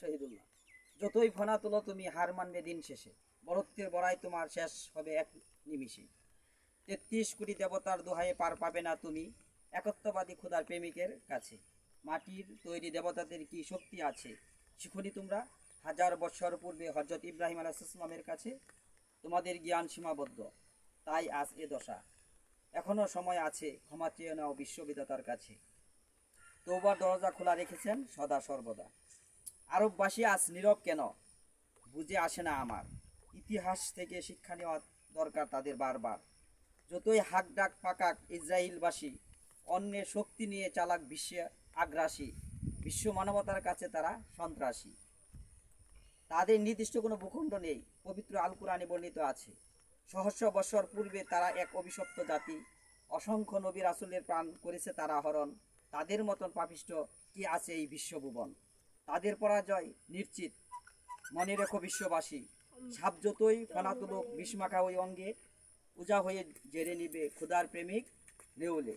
শহীদুল্লাহ। যতই ফোনা তুলো, তুমি হার মানবে দিন শেষে। বরত্বের বড়াই তোমার শেষ হবে এক নিমিষে। তেত্রিশ কোটি দেবতার দোহায়ে পার পাবে না তুমি একত্ববাদী খোদার প্রেমিকের কাছে। মাটির তৈরি দেবতাদের কি শক্তি আছে? শিখুনি তোমরা, হাজার বছর পূর্বে হজরত ইব্রাহিম আলাইসলামের কাছে তোমাদের জ্ঞান সীমাবদ্ধ। তাই আজ এ দশা। এখনও সময় আছে, ক্ষমা চেয়ে নাও বিশ্ববিদাতার কাছে। তৌবার দরজা খোলা রেখেছেন সদা সর্বদা। আরববাসী আজ নীরব কেন? বুঝে আসে না আমার। ইতিহাস থেকে শিক্ষা নেওয়া দরকার তাদের বারবার। যতই হাক ডাক পাকাক ইসরায়েলবাসী অন্যের শক্তি নিয়ে চালাক বিশ্বে আগ্রাসী, বিশ্ব মানবতার কাছে তারা সন্ত্রাসী। তাদের নির্দিষ্ট কোনো ভূখণ্ড নেই, পবিত্র আল কোরআনে বর্ণিত আছে। সহস্র বৎসর পূর্বে তারা এক অভিশপ্ত জাতি, অসংখ্য নবী রাসুলের প্রাণ করেছে তারা হরণ। তাদের মতন পাপিষ্ট কি আছে এই বিশ্বভুবন? তাদের পরাজয় নিশ্চিত। মনে রেখো বিশ্ববাসী, সাপ যতই ফনাতুলক বিষ্মাখা ওই অঙ্গে পূজা হয়ে জেরে নিবে ক্ষুধার প্রেমিক নেউলে